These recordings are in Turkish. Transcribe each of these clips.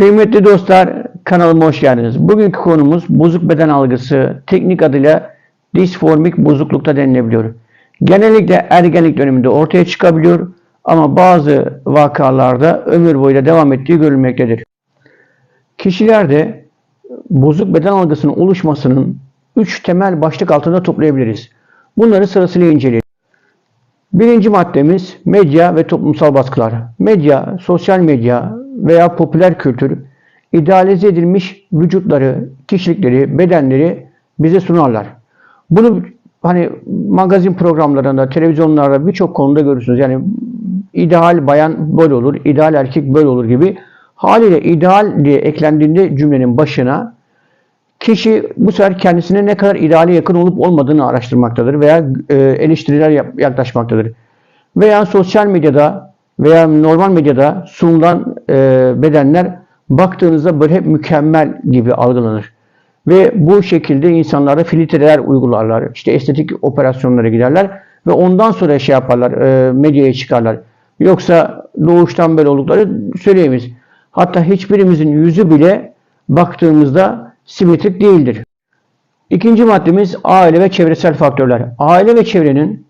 Kıymetli dostlar, kanalıma hoş geldiniz. Bugünkü konumuz bozuk beden algısı, teknik adıyla disformik bozuklukta denilebiliyor. Genellikle ergenlik döneminde ortaya çıkabiliyor ama bazı vakalarda ömür boyu devam ettiği görülmektedir. Kişilerde bozuk beden algısının oluşmasının üç temel başlık altında toplayabiliriz. Bunları sırasıyla inceleyelim. Birinci maddemiz medya ve toplumsal baskılar. Medya, sosyal medya veya popüler kültür idealize edilmiş vücutları, kişilikleri, bedenleri bize sunarlar. Bunu hani magazin programlarında, televizyonlarda birçok konuda görürsünüz. Yani ideal bayan böyle olur, ideal erkek böyle olur gibi. Haliyle ideal diye eklendiğinde cümlenin başına Kişi bu sefer kendisine ne kadar ideale yakın olup olmadığını araştırmaktadır veya e, eleştiriler yaklaşmaktadır. Veya sosyal medyada veya normal medyada sunulan e, bedenler baktığınızda böyle hep mükemmel gibi algılanır. Ve bu şekilde insanlara filtreler uygularlar. İşte estetik operasyonlara giderler ve ondan sonra şey yaparlar, e, medyaya çıkarlar. Yoksa doğuştan böyle oldukları söyleyemeyiz. Hatta hiçbirimizin yüzü bile baktığımızda simetrik değildir. İkinci maddemiz aile ve çevresel faktörler. Aile ve çevrenin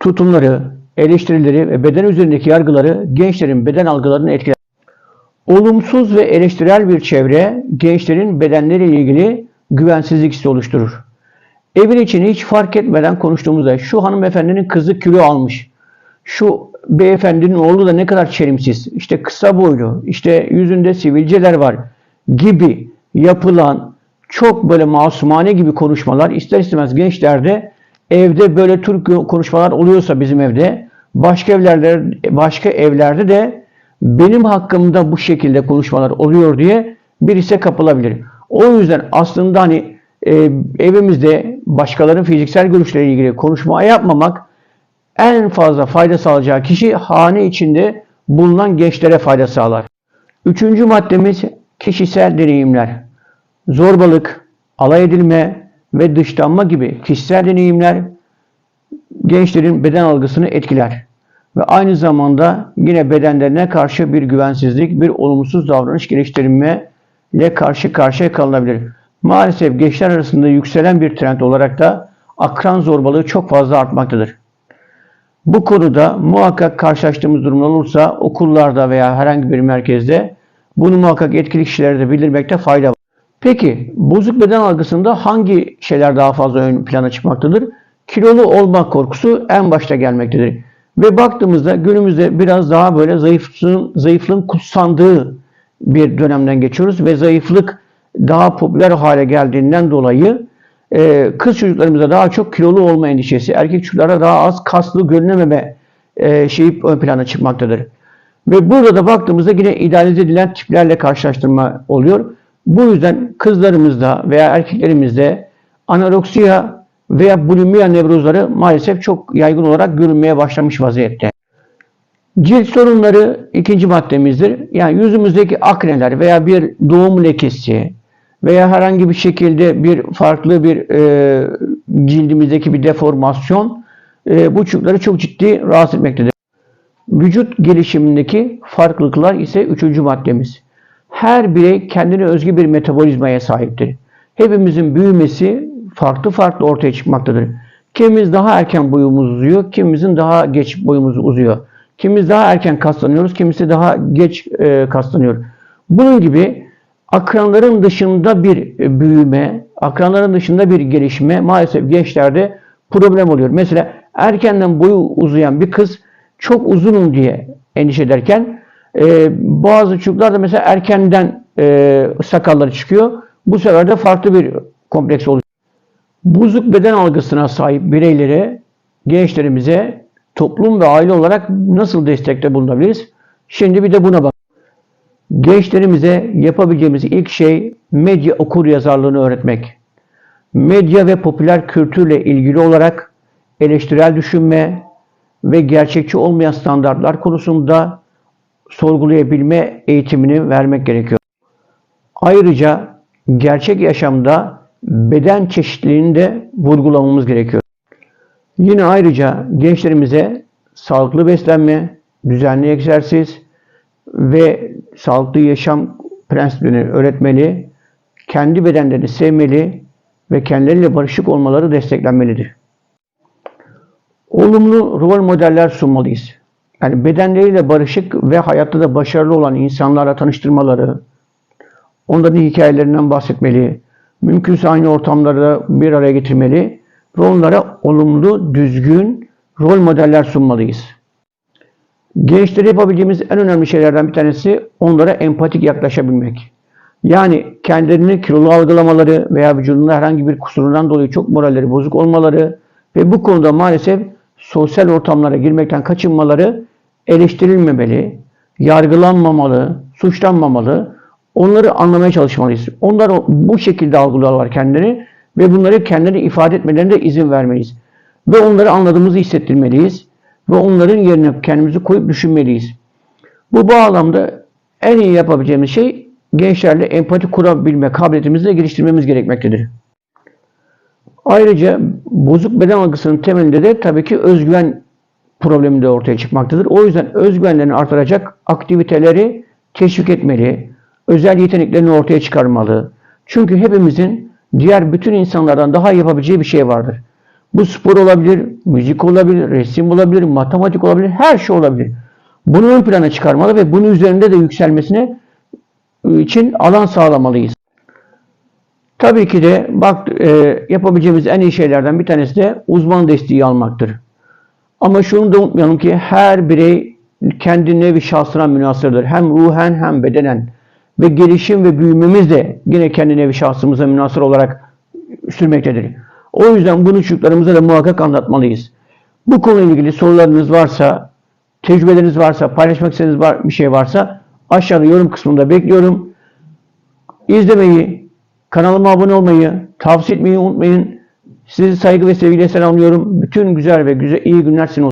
tutumları, eleştirileri ve beden üzerindeki yargıları gençlerin beden algılarını etkiler. Olumsuz ve eleştirel bir çevre gençlerin bedenleriyle ilgili güvensizlik hissi oluşturur. Evin içini hiç fark etmeden konuştuğumuzda şu hanımefendinin kızı kilo almış. Şu beyefendinin oğlu da ne kadar çelimsiz. işte kısa boylu, işte yüzünde sivilceler var gibi yapılan çok böyle masumane gibi konuşmalar ister istemez gençlerde evde böyle tür konuşmalar oluyorsa bizim evde başka evlerde başka evlerde de benim hakkımda bu şekilde konuşmalar oluyor diye birisi kapılabilir. O yüzden aslında hani e, evimizde başkalarının fiziksel görüşleriyle ilgili konuşma yapmamak en fazla fayda sağlayacağı kişi hane içinde bulunan gençlere fayda sağlar. Üçüncü maddemiz kişisel deneyimler. Zorbalık, alay edilme ve dışlanma gibi kişisel deneyimler gençlerin beden algısını etkiler. Ve aynı zamanda yine bedenlerine karşı bir güvensizlik, bir olumsuz davranış geliştirme karşı karşıya kalınabilir. Maalesef gençler arasında yükselen bir trend olarak da akran zorbalığı çok fazla artmaktadır. Bu konuda muhakkak karşılaştığımız durumlar olursa okullarda veya herhangi bir merkezde bunu muhakkak etkili kişilere de bildirmekte fayda var. Peki bozuk beden algısında hangi şeyler daha fazla ön plana çıkmaktadır? Kilolu olmak korkusu en başta gelmektedir. Ve baktığımızda günümüzde biraz daha böyle zayıflığın, zayıflığın kutsandığı bir dönemden geçiyoruz ve zayıflık daha popüler hale geldiğinden dolayı e, kız çocuklarımızda daha çok kilolu olma endişesi, erkek çocuklarda daha az kaslı görünememe e, şeyi ön plana çıkmaktadır. Ve burada da baktığımızda yine idealize edilen tiplerle karşılaştırma oluyor. Bu yüzden kızlarımızda veya erkeklerimizde anoreksiya veya bulimia nevrozları maalesef çok yaygın olarak görünmeye başlamış vaziyette. Cilt sorunları ikinci maddemizdir. Yani yüzümüzdeki akneler veya bir doğum lekesi veya herhangi bir şekilde bir farklı bir e, cildimizdeki bir deformasyon e, bu çocukları çok ciddi rahatsız etmektedir. Vücut gelişimindeki farklılıklar ise üçüncü maddemiz. Her birey kendine özgü bir metabolizmaya sahiptir. Hepimizin büyümesi farklı farklı ortaya çıkmaktadır. Kimimiz daha erken boyumuz uzuyor, kimimizin daha geç boyumuz uzuyor. Kimimiz daha erken kaslanıyoruz, kimisi daha geç e, kaslanıyor. Bunun gibi akranların dışında bir büyüme, akranların dışında bir gelişme maalesef gençlerde problem oluyor. Mesela erkenden boyu uzayan bir kız çok uzunum diye endişe ederken e, bazı çocuklar da mesela erkenden e, sakalları çıkıyor. Bu sefer de farklı bir kompleks oluyor. Bozuk beden algısına sahip bireylere, gençlerimize toplum ve aile olarak nasıl destekte bulunabiliriz? Şimdi bir de buna bak. Gençlerimize yapabileceğimiz ilk şey medya okur yazarlığını öğretmek. Medya ve popüler kültürle ilgili olarak eleştirel düşünme ve gerçekçi olmayan standartlar konusunda sorgulayabilme eğitimini vermek gerekiyor. Ayrıca gerçek yaşamda beden çeşitliliğini de vurgulamamız gerekiyor. Yine ayrıca gençlerimize sağlıklı beslenme, düzenli egzersiz ve sağlıklı yaşam prensiplerini öğretmeli, kendi bedenlerini sevmeli ve kendileriyle barışık olmaları desteklenmelidir. Olumlu rol modeller sunmalıyız. Yani bedenleriyle barışık ve hayatta da başarılı olan insanlarla tanıştırmaları, onların hikayelerinden bahsetmeli, mümkünse aynı ortamlarda bir araya getirmeli ve onlara olumlu, düzgün rol modeller sunmalıyız. Gençlere yapabileceğimiz en önemli şeylerden bir tanesi onlara empatik yaklaşabilmek. Yani kendilerini kilolu algılamaları veya vücudunda herhangi bir kusurundan dolayı çok moralleri bozuk olmaları ve bu konuda maalesef sosyal ortamlara girmekten kaçınmaları eleştirilmemeli, yargılanmamalı, suçlanmamalı. Onları anlamaya çalışmalıyız. Onlar bu şekilde algılıyorlar kendilerini ve bunları kendileri ifade etmelerine de izin vermeliyiz. Ve onları anladığımızı hissettirmeliyiz ve onların yerine kendimizi koyup düşünmeliyiz. Bu bağlamda en iyi yapabileceğimiz şey gençlerle empati kurabilme kabiliyetimizi de geliştirmemiz gerekmektedir. Ayrıca bozuk beden algısının temelinde de tabii ki özgüven problemi de ortaya çıkmaktadır. O yüzden özgüvenlerini artıracak aktiviteleri teşvik etmeli, özel yeteneklerini ortaya çıkarmalı. Çünkü hepimizin diğer bütün insanlardan daha yapabileceği bir şey vardır. Bu spor olabilir, müzik olabilir, resim olabilir, matematik olabilir, her şey olabilir. Bunu ön plana çıkarmalı ve bunun üzerinde de yükselmesine için alan sağlamalıyız. Tabii ki de bak e, yapabileceğimiz en iyi şeylerden bir tanesi de uzman desteği almaktır. Ama şunu da unutmayalım ki her birey kendine bir şahsına münasırdır. Hem ruhen hem bedenen. Ve gelişim ve büyümemiz de yine kendine bir şahsımıza münasır olarak sürmektedir. O yüzden bunu çocuklarımıza da muhakkak anlatmalıyız. Bu konuyla ilgili sorularınız varsa, tecrübeleriniz varsa, paylaşmak istediğiniz var, bir şey varsa aşağıda yorum kısmında bekliyorum. İzlemeyi, kanalıma abone olmayı, tavsiye etmeyi unutmayın. Sizi saygı ve sevgiyle selamlıyorum. Bütün güzel ve güzel iyi günler sizin olsun.